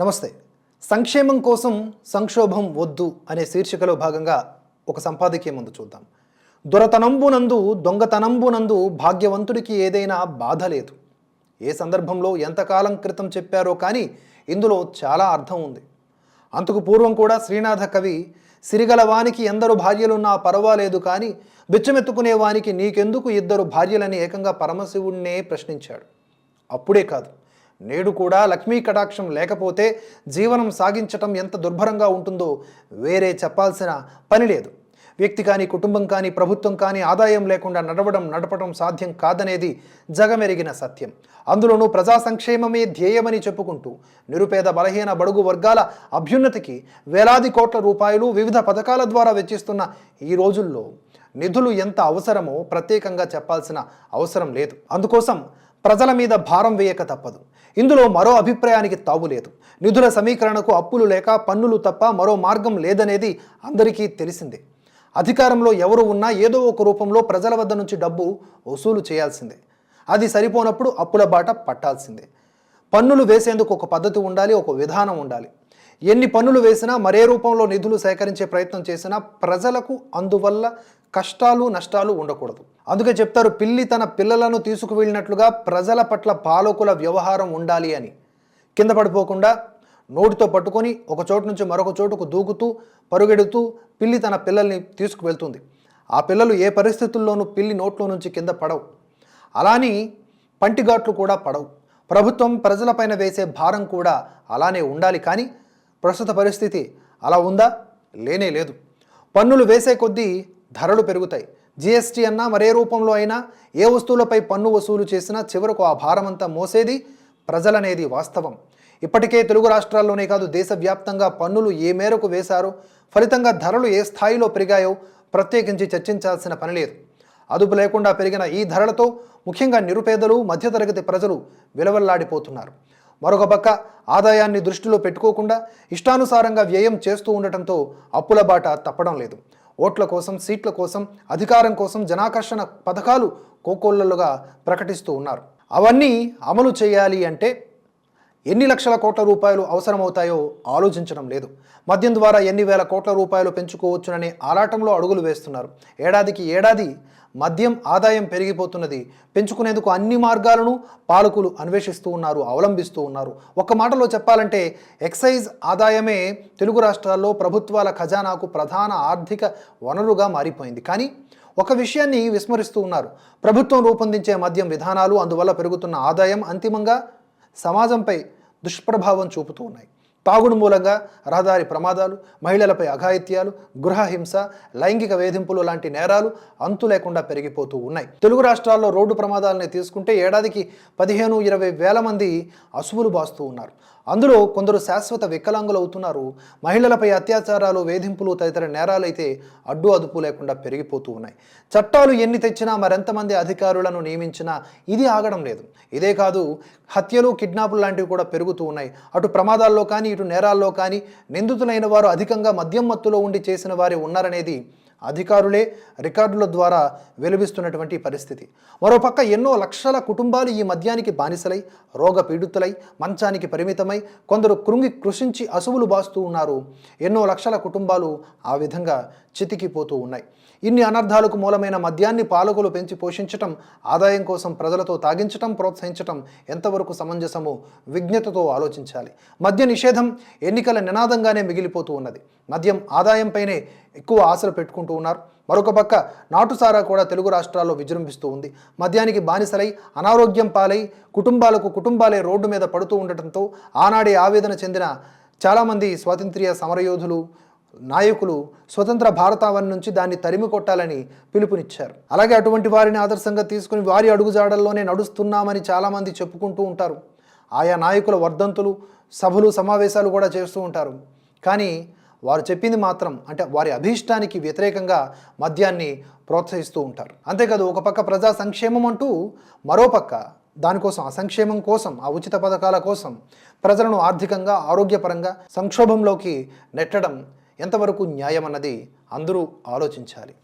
నమస్తే. సంక్షేమం కోసం సంక్షోభం వద్దు అనే శీర్షికలో భాగంగా ఒక సంపాదకీయ ముందు చూద్దాం. దొరతనంబునందు దొంగతనంబునందు భాగ్యవంతుడికి ఏదైనా బాధ లేదు. ఏ సందర్భంలో ఎంతకాలం క్రితం చెప్పారో కానీ ఇందులో చాలా అర్థం ఉంది. అంతకు పూర్వం కూడా శ్రీనాథ కవి సిరిగల వానికి ఎందరు భార్యలున్నా పర్వాలేదు కానీ బిచ్చమెత్తుకునే వానికి నీకెందుకు ఇద్దరు భార్యలని ఏకంగా పరమశివుణ్ణే ప్రశ్నించాడు. అప్పుడే కాదు. నేడు కూడా లక్ష్మీ కటాక్షం లేకపోతే జీవనం సాగించటం ఎంత దుర్భరంగా ఉంటుందో వేరే చెప్పాల్సిన పని లేదు. వ్యక్తి కానీ కుటుంబం కానీ ప్రభుత్వం కానీ ఆదాయం లేకుండా నడవడం నడపడం సాధ్యం కాదనేది జగమెరిగిన సత్యం. అందులోనూ ప్రజా సంక్షేమమే ధ్యేయమని చెప్పుకుంటూ నిరుపేద బలహీన బడుగు వర్గాల అభ్యున్నతికి వేలాది కోట్ల రూపాయలు వివిధ పథకాల ద్వారా వెచ్చిస్తున్న ఈ రోజుల్లో నిధులు ఎంత అవసరమో ప్రత్యేకంగా చెప్పాల్సిన అవసరం లేదు. అందుకోసం ప్రజల మీద భారం వేయక తప్పదు. ఇందులో మరో అభిప్రాయానికి తావులేదు నిధుల సమీకరణకు అప్పులు లేక పన్నులు తప్ప మరో మార్గం లేదనేది అందరికీ తెలిసిందే. అధికారంలో ఎవరు ఉన్నా ఏదో ఒక రూపంలో ప్రజల వద్ద నుంచి డబ్బు వసూలు చేయాల్సిందే. అది సరిపోనప్పుడు అప్పుల బాట పట్టాల్సిందే. పన్నులు వేసేందుకు ఒక పద్ధతి ఉండాలి ఒక విధానం ఉండాలి. ఎన్ని పన్నులు వేసినా మరే రూపంలో నిధులు సేకరించే ప్రయత్నం చేసినా ప్రజలకు అందువల్ల కష్టాలు నష్టాలు ఉండకూడదు. అందుకే చెప్తారు పిల్లి తన పిల్లలను తీసుకువెళ్ళినట్లుగా ప్రజల పట్ల పాలకుల వ్యవహారం ఉండాలి అని. కింద పడిపోకుండా నోటితో పట్టుకొని ఒక చోటు నుంచి మరొక చోటుకు దూకుతూ పరుగెడుతూ పిల్లి తన పిల్లల్ని తీసుకువెళ్తుంది. ఆ పిల్లలు ఏ పరిస్థితుల్లోనూ పిల్లి నోట్లో నుంచి కింద పడవు. అలాని పంటిఘాట్లు కూడా పడవు. ప్రభుత్వం ప్రజలపైన వేసే భారం కూడా అలానే ఉండాలి కానీ ప్రస్తుత పరిస్థితి అలా ఉందా? లేనే లేదు. పన్నులు వేసే కొద్దీ ధరలు పెరుగుతాయి. జీఎస్టీ అన్నా మరే రూపంలో అయినా ఏ వస్తువులపై పన్ను వసూలు చేసినా చివరకు ఆ భారమంతా మోసేది ప్రజలనేది వాస్తవం. ఇప్పటికే తెలుగు రాష్ట్రాల్లోనే కాదు దేశవ్యాప్తంగా పన్నులు ఏ మేరకు వేశారో ఫలితంగా ధరలు ఏ స్థాయిలో పెరిగాయో ప్రత్యేకించి చర్చించాల్సిన పని లేదు. అదుపు లేకుండా పెరిగిన ఈ ధరలతో ముఖ్యంగా నిరుపేదలు మధ్యతరగతి ప్రజలు విలవల్లాడిపోతున్నారు. మరొక పక్క ఆదాయాన్ని దృష్టిలో పెట్టుకోకుండా ఇష్టానుసారంగా వ్యయం చేస్తూ ఉండటంతో అప్పుల బాట తప్పడం లేదు. ఓట్ల కోసం సీట్ల కోసం అధికారం కోసం జనాకర్షణ పథకాలు కోకోళ్ళలుగా ప్రకటిస్తూ ఉన్నారు. అవన్నీ అమలు చేయాలి అంటే ఎన్ని లక్షల కోట్ల రూపాయలు అవసరమవుతాయో ఆలోచించడం లేదు. మద్యం ద్వారా ఎన్ని వేల కోట్ల రూపాయలు పెంచుకోవచ్చుననే ఆరాటంలో అడుగులు వేస్తున్నారు. ఏడాదికి ఏడాది మద్యం ఆదాయం పెరిగిపోతున్నది. పెంచుకునేందుకు అన్ని మార్గాలను పాలకులు అన్వేషిస్తూ ఉన్నారు అవలంబిస్తూ ఉన్నారు. ఒక్క మాటలో చెప్పాలంటే ఎక్సైజ్ ఆదాయమే తెలుగు రాష్ట్రాల్లో ప్రభుత్వాల ఖజానాకు ప్రధాన ఆర్థిక వనరుగా మారిపోయింది. కానీ ఒక విషయాన్ని విస్మరిస్తూ ఉన్నారు. ప్రభుత్వం రూపొందించే మద్యం విధానాలు అందువల్ల పెరుగుతున్న ఆదాయం అంతిమంగా సమాజంపై దుష్ప్రభావం చూపుతూ ఉన్నాయి. తాగుడు మూలంగా రహదారి ప్రమాదాలు మహిళలపై అఘాయిత్యాలు గృహహింస లైంగిక వేధింపులు లాంటి నేరాలు అంతు లేకుండా పెరిగిపోతూ ఉన్నాయి. తెలుగు రాష్ట్రాల్లో రోడ్డు ప్రమాదాలని తీసుకుంటే ఏడాదికి పదిహేను ఇరవై వేల మంది అసువులు బాస్తూ ఉన్నారు. అందులో కొందరు శాశ్వత వికలాంగులు అవుతున్నారు మహిళలపై అత్యాచారాలు వేధింపులు తదితర నేరాలైతే అడ్డు అదుపు లేకుండా పెరిగిపోతూ ఉన్నాయి. చట్టాలు ఎన్ని తెచ్చినా మరెంతమంది అధికారులను నియమించినా ఇది ఆగడం లేదు. ఇదే కాదు హత్యలు కిడ్నాపులు లాంటివి కూడా పెరుగుతూ ఉన్నాయి. అటు ప్రమాదాల్లో కానీ ఇటు నేరాల్లో కానీ నిందితులైన వారు అధికంగా మద్యం మత్తులో ఉండి చేసిన వారే ఉన్నారనేది అధికారులే రికార్డుల ద్వారా వెలువిస్తున్నటువంటి పరిస్థితి. మరోపక్క ఎన్నో లక్షల కుటుంబాలు ఈ మద్యానికి బానిసలై రోగ పీడితులై మంచానికి పరిమితమై కొందరు కృంగి కృషించి అసువులు బాస్తూ ఉన్నారు. ఎన్నో లక్షల కుటుంబాలు ఆ విధంగా చితికిపోతూ ఉన్నాయి. ఇన్ని అనర్థాలకు మూలమైన మద్యాన్ని పాలకులు పెంచి పోషించటం ఆదాయం కోసం ప్రజలతో తాగించటం ప్రోత్సహించటం ఎంతవరకు సమంజసమో విజ్ఞతతో ఆలోచించాలి. మద్య నిషేధం ఎన్నికల నినాదంగానే మిగిలిపోతూ ఉన్నది. మద్యం ఆదాయంపైనే ఎక్కువ ఆశలు పెట్టుకుంటూ ఉన్నారు. మరొక పక్క నాటుసారా కూడా తెలుగు రాష్ట్రాల్లో విజృంభిస్తూ ఉంది. మద్యానికి బానిసలై అనారోగ్యం పాలై కుటుంబాలకు కుటుంబాలే రోడ్డు మీద పడుతూ ఉండటంతో ఆనాడే ఆవేదన చెందిన చాలామంది స్వాతంత్ర్య సమరయోధులు నాయకులు స్వతంత్ర భారతావన్ నుంచి దాన్ని తరిమి కొట్టాలని పిలుపునిచ్చారు. అలాగే అటువంటి వారిని ఆదర్శంగా తీసుకుని వారి అడుగుజాడల్లోనే నడుస్తున్నామని చాలామంది చెప్పుకుంటూ ఉంటారు. ఆయా నాయకుల వర్ధంతులు సభలు సమావేశాలు కూడా చేస్తూ ఉంటారు. కానీ వారు చెప్పింది మాత్రం అంటే వారి అభీష్టానికి వ్యతిరేకంగా మద్యాన్ని ప్రోత్సహిస్తూ ఉంటారు. అంతేకాదు ఒక పక్క ప్రజా సంక్షేమం అంటూ మరోపక్క దానికోసం ఆ సంక్షేమం కోసం ఆ ఉచిత పథకాల కోసం ప్రజలను ఆర్థికంగా ఆరోగ్యపరంగా సంక్షోభంలోకి నెట్టడం ఎంతవరకు న్యాయం అన్నది అందరూ ఆలోచించాలి.